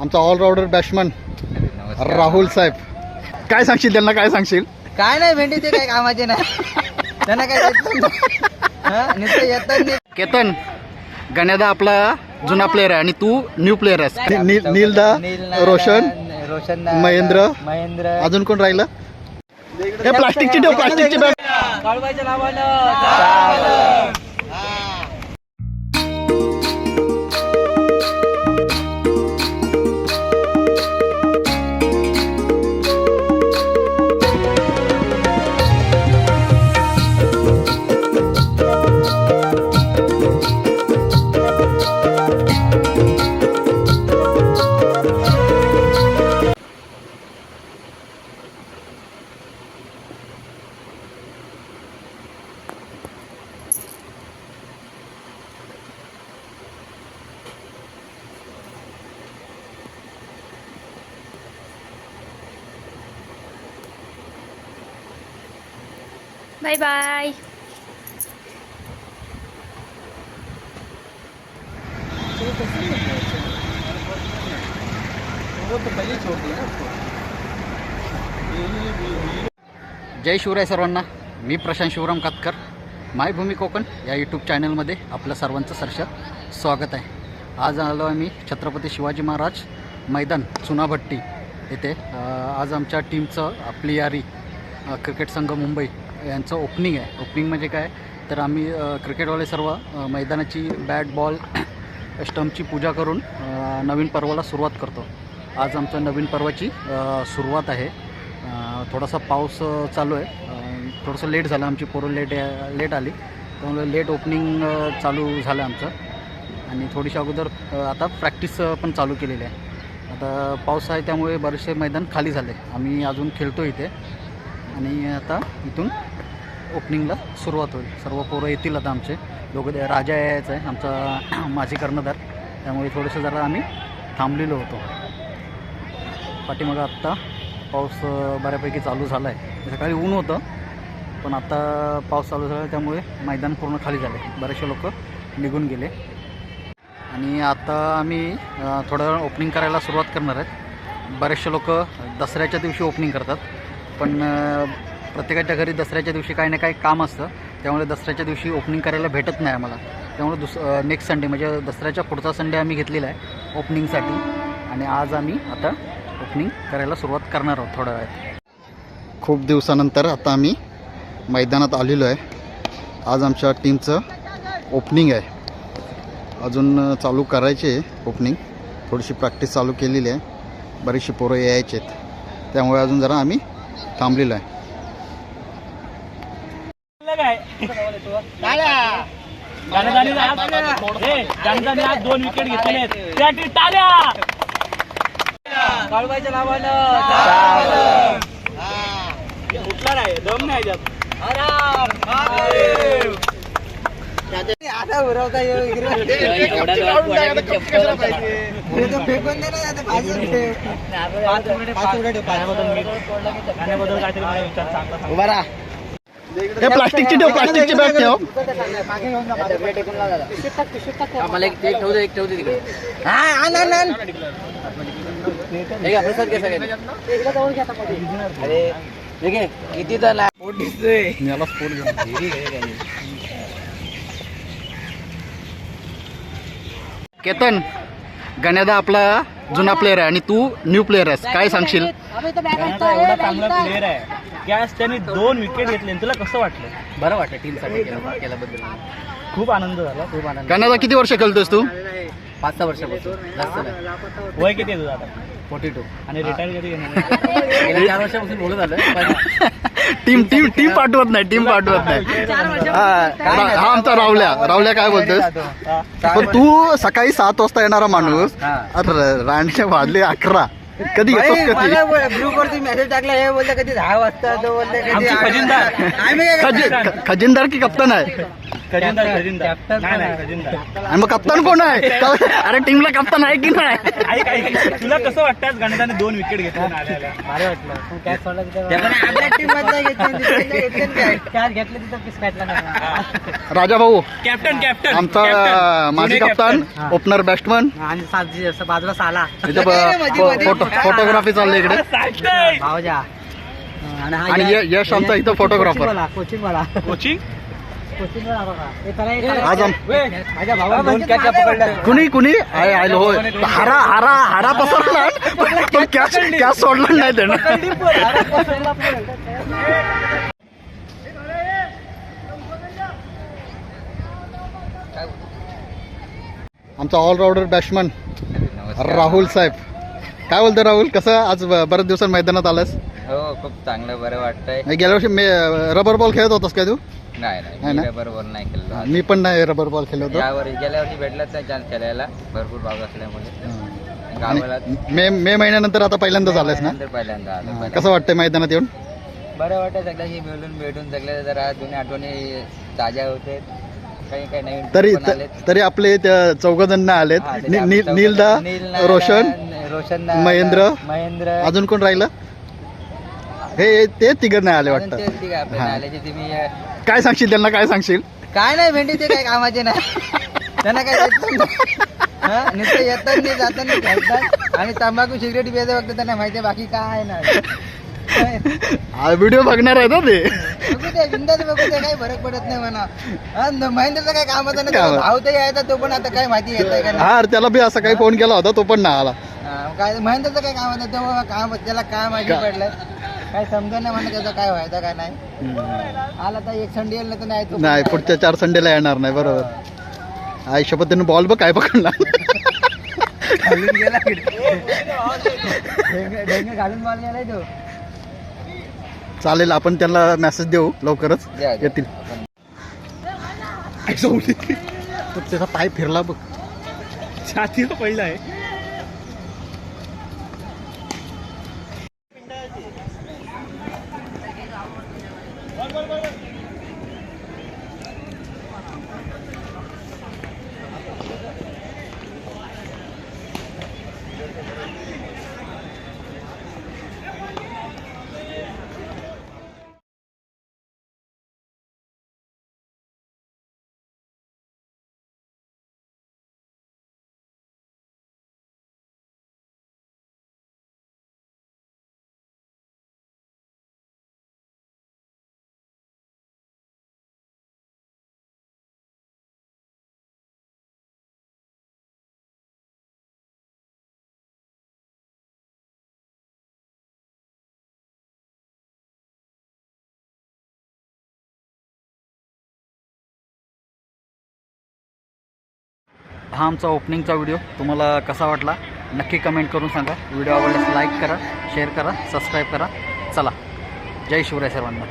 आमचा all-rounder batsman Rahul साहेब. काय सांगशील त्यांना? काय सांगशील? काय नाही भेंडी ते काय कामाचे नाही. त्यांना काय येत नाही. हा, नुसतं येतात नाही. केतन गण्यादा आपला जुना प्लेअर आहे आणि तू न्यू प्लेअर आहेस. नील नीलदा नील- रोशन रोशन महेंद्र. महेंद्र. अजून कोण राहिलं? हे प्लास्टिकची ठेव प्लास्टिकची काळूबाईच्या नावानं. बाय बाय जय शिवराय सर्वांना. मी प्रशांत शिवराम कातकर. मायभूमी कोकण या यूट्यूब चॅनलमध्ये आपलं सर्वांचं सरसत स्वागत आहे. आज आलो आहे मी छत्रपती शिवाजी महाराज मैदान चुनाभट्टी येथे. आज आमच्या टीमचं आपली यारी क्रिकेट संघ मुंबई यांचं ओपनिंग आहे. ओपनिंग म्हणजे काय? तर आम्ही क्रिकेटवाले सर्व मैदानाची बॅट बॉल स्टंपची पूजा करून नवीन पर्वाला सुरुवात करतो. आज आमचं नवीन पर्वाची सुरुवात आहे. थोडासा पाऊस चालू आहे. थोडंसं लेट झालं आमची पोरं लेट लेट आली. त्यामुळे लेट ओपनिंग चालू झालं आमचं. आणि थोडीशी अगोदर आता प्रॅक्टिस पण चालू केलेली आहे. आता पाऊस आहे त्यामुळे बरेचसे मैदान खाली झाले. आम्ही अजून खेळतो इथे. आणि आता इथून ओपनिंगला सुरुवात होईल. सर्व पोरं येतील आता आमचे. दोघं राजा यायचं आहे. आमचा माजी कर्णधार. त्यामुळे थोडंसं जरा आम्ही थांबलेलो होतो. पाठीमागं आत्ता पाऊस बऱ्यापैकी चालू झाला आहे सकाळी ऊन होतं पण आत्ता पाऊस चालू झाला त्यामुळे मैदान पूर्ण खाली झाले. बरेचसे लोक निघून गेले. आणि आता आम्ही थोडं ओपनिंग करायला सुरुवात करणार आहेत. बरेचसे लोक दसऱ्याच्या दिवशी ओपनिंग करतात. पण प्रत्येकाच्या घरी दसऱ्याच्या दिवशी काही ना काही काम असतं. त्यामुळे दसऱ्याच्या दिवशी ओपनिंग करायला भेटत नाही आम्हाला. त्यामुळे दुस नेक्स्ट संडे म्हणजे दसऱ्याच्या पुढचा संडे आम्ही घेतलेला आहे ओपनिंगसाठी आणि आज आम्ही आता ओपनिंग करायला सुरुवात करणार आहोत थोड्या वेळात. खूप दिवसानंतर आता आम्ही मैदानात आलेलो आहे. आज आमच्या टीमचं ओपनिंग आहे. अजून चालू करायचे आहे ओपनिंग थोडीशी प्रॅक्टिस चालू केलेली आहे. बरीचशी पोरं यायचे आहेत त्यामुळे अजून जरा आम्ही थांबलेलो आहे. आज दोन विकेट घेतलेले आहेत. त्यासाठी टाळ्या काळूबाईच्या नावानं. उठला नाही दम नाही त्यात मला राहा हे प्लास्टिकची ठेव प्लास्टिकची बॅग ठेव. आम्हाला एक ठेवू दे एक ठेवू दे तिकडे. हा आण आण आण. हे हे किती तर पोट दिसतोय. याला स्फोट घेऊन. केतन गण्यादा आपला जुना प्लेअर आहे आणि तू न्यू प्लेअर आहेस. काय सांगशील? गाण्याचा एवढा चांगला प्लेअर आहे की आज त्याने दोन विकेट घेतले तुला कसं वाटलं? बरं वाटतं टीमसाठी केलं केल्याबद्दल. खूप आनंद झाला. खूप आनंद. गण्यादा किती वर्ष खेळतोस तू? पाच सहा वर्षापासून. जास्त नाही. वय किती आहे तुझं आता? Forty two. आणि रिटायर कधी घेणार? गेल्या चार वर्षापासून बोलत आलं टीम टीम टीम पाठवत नाही टीम पाठवत नाही. हा रा- हा आमचा रावल्या रावल्या काय बोलतोस पण तू सकाळी सात वाजता येणारा माणूस. अरे राणीचे वाजले अकरा. कधी येतोस कधी? ग्रुप वरती मेसेज टाकला हे बोलते कधी दहा वाजता तो बोलते कधी आमची आठ खजिनदार. वाजता. आम्ही काय करणार? खजिन- ख- खजिनदार की कप्तान आहे? खजिनदार खजिनदार. नाही नाही खजिनदार. आणि मग कप्तान कोण आहे? अरे टीमला कप्तान आहे की नाही? ऐक ऐक. तुला कसं वाटतं आज गणिताने दोन विकेट घेतले नाल्याला? भारी वाटलं. पण कॅच सोडला तिथं कॅच घेतले तिथं पिस काढला नाही. राजा भाऊ. कॅप्टन कॅप्टन आमचा. माजी जुने कप्तान हा. ओपनर बॅट्समन आणि सात असं बाजूला साला. इथं फोटो फोटोग्राफी चालली इकडे. भावजा आणि हा आणि यश- य- यश आमचा इथं photographer. कोचिंग वाला, कोचिंग माझ्या भावाला दोन कॅच पकडल्या कुणी कुणी? आय आय होय. हारा हारा हारा पसरला. पण कॅच कॅच सोडला नाही त्यानं. आमचा ऑलराऊंडर बॅट्समन राहुल साहेब. काय बोलतो राहुल? कसं आज बऱ्याच दिवसात मैदानात आलास हो खूप चांगलं बरं वाटतंय. नाही, गेल्या वर्षी मे रबर बॉल खेळत होतास काय तू? नाही नाही ना? मी बरोबर नाही खेळलो मी पण नाही रबर बॉल खेळलो होतो. गेल्या वर्षी भेटला तर चान्स खेळायला. भरपूर भाग असल्यामुळे. गावाला मे मे महिन्यानंतर आता पहिल्यांदाच आलास ना? पहिल्यांदा आलो. कसं वाटतंय मैदानात येऊन? बरं वाटतं सगळ्यांशी मिळून भेटून सगळे जरा जुन्या आठवणी ताज्या होते. काही काही नवीन तरी. तरी आपले चौघ जण नाही आलेत नीलदा, रोशन रोशन महेंद्र, महेंद्र. अजून कोण राहिलं? हे ते तिघ नाही आले वाटतं. तेच ठीक आहे आपले हा. आल्याचे तुम्ही अं, काय सांगशील त्यांना काय सांगशील? काय नाही भेंडी ते काय कामाचे नाही. त्यांना काय येत पण नाही. हा, नुसतं येतात नाही जातात नाही खेळतात. आणि तंबाखू सिगरेट प्यायचं फक्त त्यांना माहिती आहे बाकी काय नाही. व्हिडिओ बघणार आहे ना ते. बघू ते बिंदास बघू ते काही फरक पडत नाही म्हणा. हा, न- महेंद्रचं काय कामाचं नाही कामाचं. त्याचा भाव तर यायचा तो पण आता काय माहिती येत आहे का नाही? हा अरे त्याला बी असा काही फोन केला होता तो पण नाही आला. काय महेंद्रचं काय कामाचं तो बाबा काम त्याला काय माहिती पडलंय काय समजा नाही म्हणा त्याचा काय व्हायचा काय नाही. आला तर एक संडे येईल नाही तर नाही तो. नाही पुढच्या चार संडेला येणार नाही बरोबर. आई शपथ त्यानं बॉल बघ काय पकडला घालून गेला डेंगे घालून बॉल गेलाय तो. चालेल आपण त्यांना मेसेज देऊ लवकरच. द्या, द्या. येतील. तो त्याचा पाय फिरला बघ. छातीला पहिला आहे हा आमचा ओपनिंगचा व्हिडिओ तुम्हाला कसा वाटला नक्की कमेंट करून सांगा. व्हिडिओ आवडल्यास लाईक करा शेअर करा सबस्क्राईब करा. चला. जय शिवराय सर्वांना.